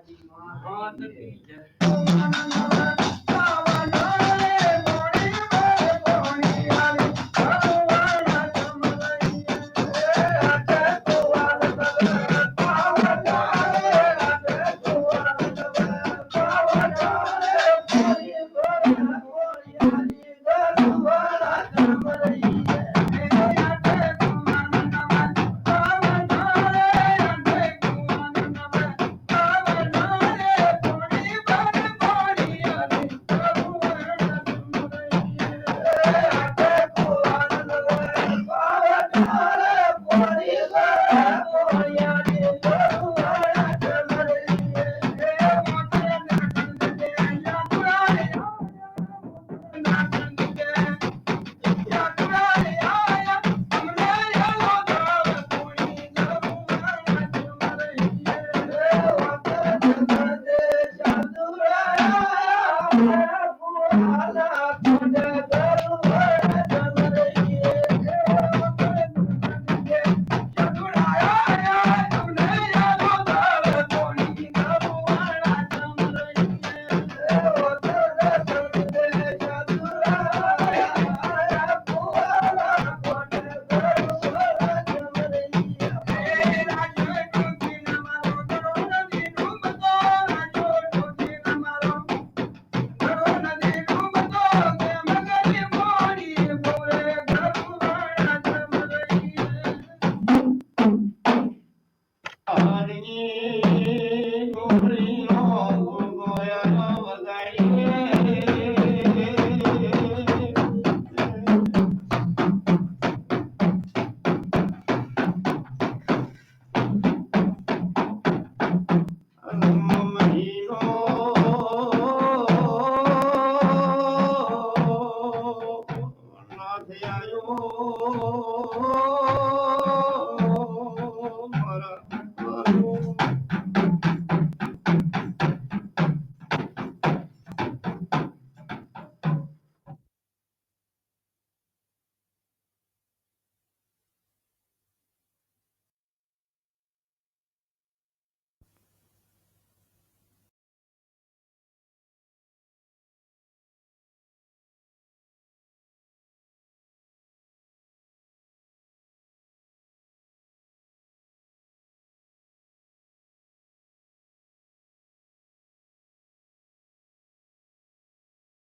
Hadi mahalle bile. માથે આવ્યો મારા